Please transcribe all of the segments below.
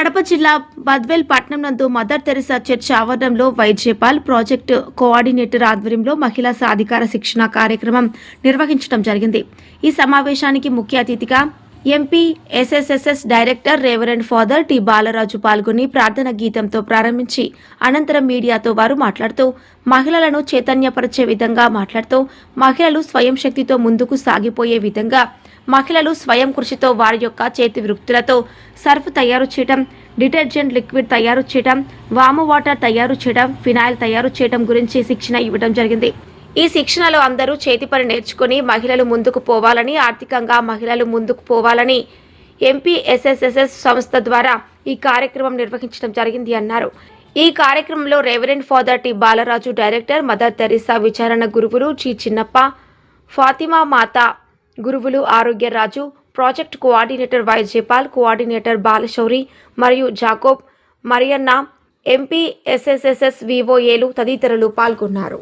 కడప జిల్లా బద్వేల్ పట్నం నందు మదర్ తెరిసా చర్చ్ ఆవరణంలో వైద్యపాల్ ప్రాజెక్టు కోఆర్డినేటర్ ఆధ్వర్యంలో మహిళా సాధికార శిక్షణ కార్యక్రమం నిర్వహించడం జరిగింది. ఈ సమావేశానికి ముఖ్య అతిథిగా MP ఎస్ఎస్ఎస్ఎస్ director reverend father T Balaraju పాల్గొని ప్రార్థన గీతంతో ప్రారంభించి అనంతరం మీడియాతో వారు మాట్లాడుతూ మహిళలను చైతన్యపరిచే విధంగా మాట్లాడుతూ మహిళలు స్వయం శక్తితో ముందుకు సాగిపోయే విధంగా మహిళలు స్వయం కృషితో వారి యొక్క చేతి వృత్తులతో సర్ఫ్ తయారు చేయటం డిటర్జెంట్ లిక్విడ్ తయారు చేయటం వాము వాటర్ తయారు చేయడం ఫినాయిల్ తయారు చేయడం గురించి శిక్షణ ఇవ్వడం జరిగింది. ఈ శిక్షణలో అందరూ చేతి పని నేర్చుకుని మహిళలు ముందుకు పోవాలని ఆర్థికంగా మహిళలు ముందుకు పోవాలని ఎంపీఎస్ఎస్ఎస్ఎస్ సంస్థ ద్వారా ఈ కార్యక్రమం నిర్వహించడం జరిగింది అన్నారు. ఈ కార్యక్రమంలో reverend father T Balaraju director mother Teresa విచారణ గురువులు చి చిన్నప్ప ఫాతిమా మాత గురువులు Arogyaraju project coordinator Y Japal coordinator Balashowri మరియు జాకోబ్ మరియన్న ఎంపీ ఎస్ఎస్ఎస్ఎస్ వివోఏలు తదితరులు పాల్గొన్నారు.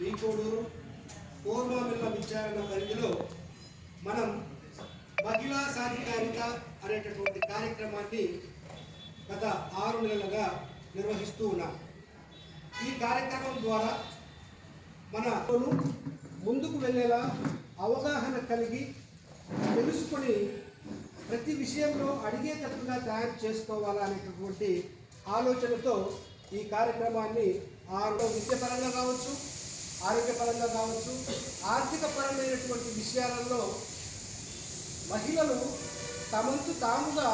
పీకోడూరు పూర్వమిల్ల విచారణ పరిధిలో మనం మహిళా సాధికారిక అనేటటువంటి కార్యక్రమాన్ని గత ఆరు నెలలుగా నిర్వహిస్తూ ఉన్నాం. ఈ కార్యక్రమం ద్వారా మన ముందుకు వెళ్ళేలా అవగాహన కలిగి తెలుసుకొని ప్రతి విషయంలో అడిగేటట్టుగా తయారు చేసుకోవాలా అనేటటువంటి ఆలోచనతో ఈ కార్యక్రమాన్ని ఆరులో విద్యపరంగా కావచ్చు ఆరోగ్యపరంగా కావచ్చు ఆర్థిక పరమైనటువంటి విషయాలలో మహిళలు తమంతు తాముగా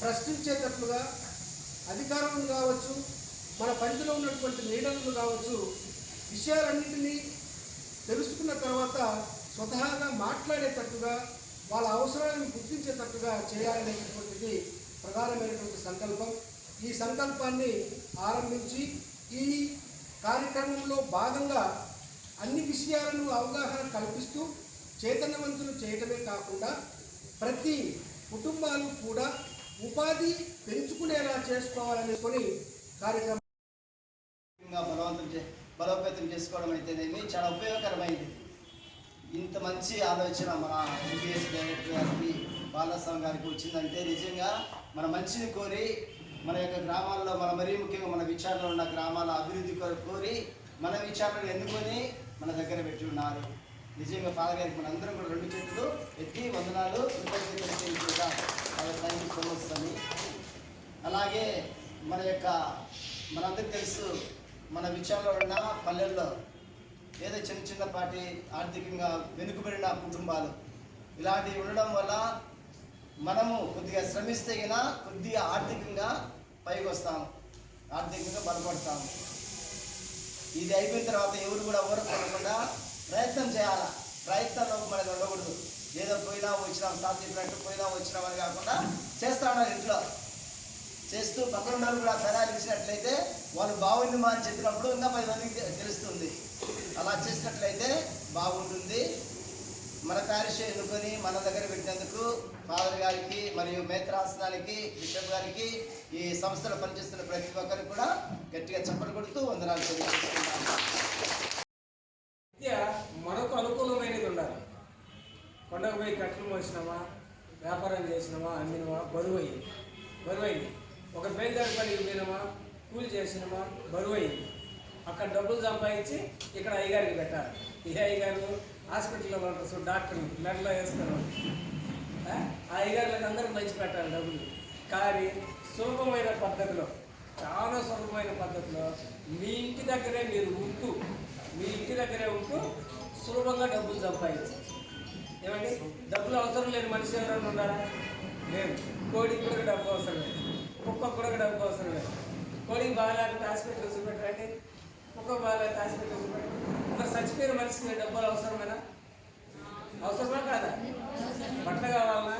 ప్రశ్నించేటట్లుగా అధికారులను కావచ్చు మన పరిధిలో ఉన్నటువంటి నీడలను కావచ్చు విషయాలన్నింటినీ తెలుసుకున్న తర్వాత స్వతహాగా మాట్లాడేటట్టుగా వాళ్ళ అవసరాలను గుర్తించేటట్టుగా చేయాలనేటటువంటిది ప్రధానమైనటువంటి సంకల్పం. ఈ సంకల్పాన్ని ఆరంభించి ఈ కార్యక్రమంలో భాగంగా విషయాలను అవగాహన కల్పిస్తూ చైతన్యవంతులు చేయటమే కాకుండా ప్రతి కుటుంబాలు కూడా ఉపాధి పెంచుకునేలా చేసుకోవాలనుకొని కార్యక్రమం బలవంతం చే బలోపేతం చేసుకోవడం అయితేనేమి చాలా ఉపయోగకరమైంది. ఇంత మంచి ఆలోచన మన ఎంపీఎస్ డైరెక్టర్ గారికి బాలస్వామి గారికి వచ్చిందంటే నిజంగా మన మంచిని కోరి మన యొక్క గ్రామాల్లో మన మరీ ముఖ్యంగా మన విచారణలో ఉన్న గ్రామాల అభివృద్ధి కోరి మన విచారణను ఎన్నుకొని మన దగ్గర పెట్టి ఉన్నారు. నిజంగా ఫాదర్ గారికి మన అందరం కూడా రెండు చేతులు ఎత్తి వందనాలు కృతజ్ఞతలు తెలియజేద్దాం థ్యాంక్ యూ సో మచ్ అని అలాగే మన యొక్క మనందరికి తెలుసు మన విషయంలో ఉన్న పల్లెల్లో ఏదో చిన్న చిన్నపాటి ఆర్థికంగా వెనుకబడిన కుటుంబాలు. ఇలాంటివి ఉండడం వల్ల మనము కొద్దిగా శ్రమిస్తే కొద్దిగా ఆర్థికంగా పైకి వస్తాము ఆర్థికంగా బలపడతాము ఇది అయిపోయిన తర్వాత ఎవరు కూడా ఊరకుండా ప్రయత్నం చేయాలా? ప్రయత్నంలో మనకి ఉండకూడదు. ఏదో పోయినా వచ్చినాం సార్ చెప్పినట్టు పోయినా వచ్చినాం అని కాకుండా చేస్తా ఇంట్లో. చేస్తూ పక్కన వాళ్ళు కూడా పెదాలు ఇచ్చినట్లయితే వాళ్ళు బాగుంది మా అని చెప్పినప్పుడు ఇంకా పది మందికి తెలుస్తుంది. అలా చేసినట్లయితే బాగుంటుంది. మన కార్యశ ఎన్నుకొని మన దగ్గర పెట్టినందుకు ఫాదర్ గారికి మరియు మేత్రాసనానికి బిషప్ గారికి ఈ సంస్థలో పనిచేస్తున్న ప్రతి ఒక్కరికి కూడా గట్టిగా చప్పట్లు కొడుతూ వందనాలు విద్య మనకు అనుకూలమైనది ఉండాలి. కొండకు పోయి కట్టలు మోసినామా వ్యాపారం చేసినామా అమ్మినమా బరువు అయింది బరువు అయింది ఒక బేల్దారి పనికి పోయినామా కూలి చేసినామా బరువు అయింది అక్కడ డబ్బులు సంపాదించి ఇక్కడ అయ్యగారికి పెట్టాలి. ఏ అయ్యగారు? హాస్పిటల్లో ఉంటారు డాక్టర్లు మెడలో వేస్తారు. ఆ? ఆ అయ్యగారులకు అందరికి మంచి పెట్టాలి డబ్బులు. కానీ సులభమైన పద్ధతిలో చాలా సులభమైన పద్ధతిలో మీ ఇంటి దగ్గరే మీరు ఉంటూ మీ ఇంటి దగ్గరే ఉంటూ సులభంగా డబ్బులు సంపాదించవచ్చు ఏమండి? డబ్బులు అవసరం లేని మనిషి ఎవరైనా ఉన్నారా? లేదు. కోడికి కూడా డబ్బు అవసరం లేదు. కుక్కకు కూడా డబ్బు అవసరం లేదు. కోడికి బాగాలేకపోతే హాస్పిటల్ చూపెట్టండి కుక్క బాగాలేకపోతే హాస్పిటల్ చూపెట్టండి మరి చచ్చిపోయిన మనిషికి డబ్బులు అవసరమేనా? అవసరమా కాదా? బట్ట కావాలన్నా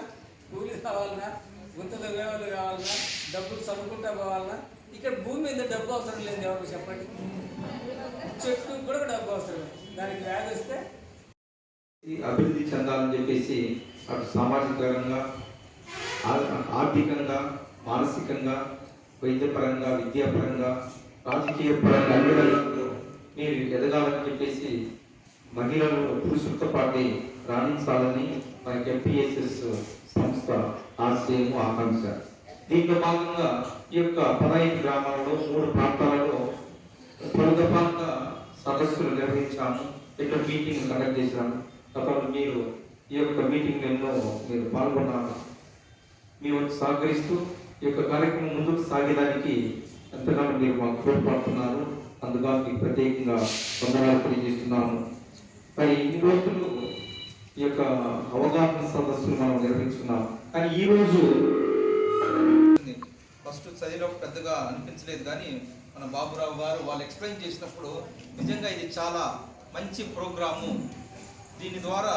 కూలి కావాలన్నా గుంతలు వేవలు కావాలన్నా డబ్బులు చదువుకుంటా పోవాలన్నా ఇక్కడ భూమి మీద డబ్బు అవసరం లేదు ఎవరు చెప్పండి? చెట్టు కూడా డబ్బు అవసరం దానికి వ్యాధి వస్తే? అభివృద్ధి చెందాలని చెప్పేసి అటు సామాజికంగా ఆ- ఆర్థికంగా మానసికంగా వైద్యపరంగా విద్యాపరంగా రాజకీయ పరంగా అన్ని రంగాల్లో మీరు ఎదగాలని చెప్పేసి మహిళలు పురుషులతో పాటు రాణించాలని మన ఎంపీఎస్ఎస్ సంస్థ ఆశయం ఆకాంక్ష. దీంట్లో భాగంగా ఈ యొక్క పదహైదు గ్రామాలలో మూడు ప్రాంతాలలో పొరుగపాంగా సదస్సులు నిర్వహించాము ఇక్కడ మీటింగ్ కండక్ట్ చేశాము. గతంలో మీరు ఈ యొక్క మీటింగ్ ఎన్నో మీరు పాల్గొన్నారు మీ వంతు సహకరిస్తూ ఈ యొక్క కార్యక్రమం ముందుకు సాగేదానికి ఎంతగానో మీరు మాకు తోడ్పడుతున్నారు. అందుగా మీకు ప్రత్యేకంగా వందనాలు తెలియజేస్తున్నాము. మరి ఇన్ని రోజులు ఈ యొక్క అవగాహన సదస్సులు మనం నిర్వహించుకున్నాం. కానీ ఈ రోజు ఫస్ట్ చదివిన పెద్దగా అనిపించలేదు కానీ మన బాబురావు గారు వాళ్ళు ఎక్స్ప్లెయిన్ చేసినప్పుడు నిజంగా ఇది చాలా మంచి ప్రోగ్రాము. దీని ద్వారా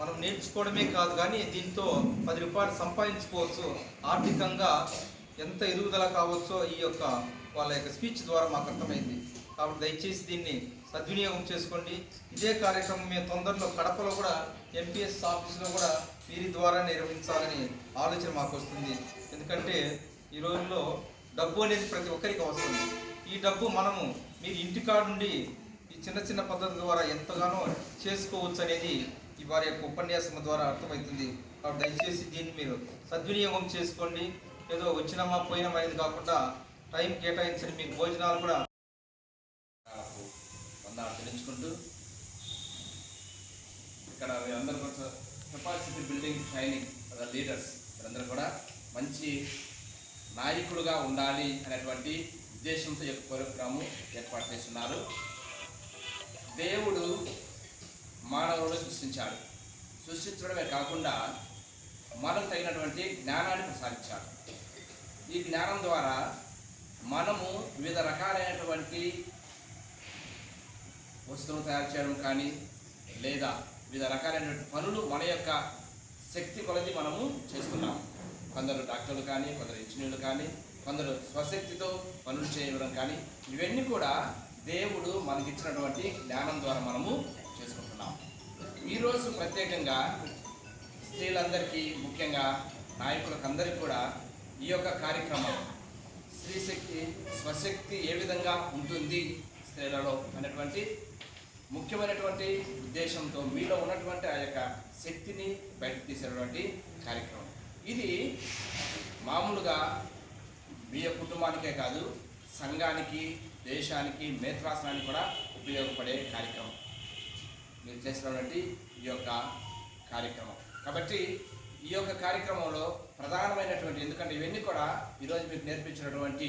మనం నేర్చుకోవడమే కాదు కానీ దీంతో పది రూపాయలు సంపాదించుకోవచ్చు ఆర్థికంగా. ఎంత ఎదుగుదల కావచ్చో ఈ యొక్క వాళ్ళ యొక్క స్పీచ్ ద్వారా మాకు అర్థమైంది. కాబట్టి దయచేసి దీన్ని సద్వినియోగం చేసుకోండి. ఇదే కార్యక్రమం మేము తొందరలో కడపలో కూడా ఎంపీఎస్ ఆఫీస్లో కూడా వీరి ద్వారా నిర్వహించాలని ఆలోచన మాకు వస్తుంది. ఎందుకంటే ఈ రోజుల్లో డబ్బు అనేది ప్రతి ఒక్కరికి అవసరం. ఈ డబ్బు మనము మీరు ఇంటికాడ నుండి ఈ చిన్న చిన్న పద్ధతుల ద్వారా ఎంతగానో చేసుకోవచ్చు అనేది ఈ వారి యొక్క ఉపన్యాసం ద్వారా అర్థమవుతుంది. కాబట్టి దయచేసి దీన్ని మీరు సద్వినియోగం చేసుకోండి. ఏదో వచ్చినామా పోయినామా అనేది కాకుండా టైం కేటాయించండి మీకు భోజనాలు కూడా వందనాలు చెల్లించుకుంటూ ఇక్కడ వీరందరూ కూడా కెపాసిటీ బిల్డింగ్ ట్రైనింగ్ లీడర్స్ వీరందరూ కూడా మంచి నాయకులుగా ఉండాలి అనేటువంటి ఉద్దేశంతో ఈ యొక్క ప్రోగ్రాము ఏర్పాటు చేస్తున్నారు. దేవుడు మానవుడు సృష్టించాడు. సృష్టించడమే కాకుండా మనకు తగినటువంటి జ్ఞానాన్ని ప్రసాదించాడు. ఈ జ్ఞానం ద్వారా మనము వివిధ రకాలైనటువంటి వస్తువులు తయారు చేయడం కానీ లేదా వివిధ రకాలైనటువంటి పనులు మన యొక్క శక్తి కొలది మనము చేస్తున్నాం కొందరు డాక్టర్లు కానీ కొందరు ఇంజనీర్లు కానీ కొందరు స్వశక్తితో పనులు చేయడం కానీ ఇవన్నీ కూడా దేవుడు మనకిచ్చినటువంటి జ్ఞానం ద్వారా మనము చేసుకుంటున్నాం. ఈరోజు ప్రత్యేకంగా స్త్రీలందరికీ ముఖ్యంగా నాయకులకు అందరికీ కూడా ఈ యొక్క కార్యక్రమం స్త్రీశక్తి స్వశక్తి ఏ విధంగా ఉంటుంది స్త్రీలలో అనేటువంటి ముఖ్యమైనటువంటి ఉద్దేశంతో మీలో ఉన్నటువంటి ఆ యొక్క శక్తిని బయటకు తీసేటువంటి కార్యక్రమం. ఇది మామూలుగా మీ కుటుంబానికే కాదు సంఘానికి దేశానికి మేత్రాసనానికి కూడా ఉపయోగపడే కార్యక్రమం. మీరు చేసినటువంటి ఈ యొక్క కార్యక్రమం. కాబట్టి ఈ యొక్క కార్యక్రమంలో ప్రధానమైనటువంటి ఎందుకంటే ఇవన్నీ కూడా ఈరోజు మీకు నేర్పించినటువంటి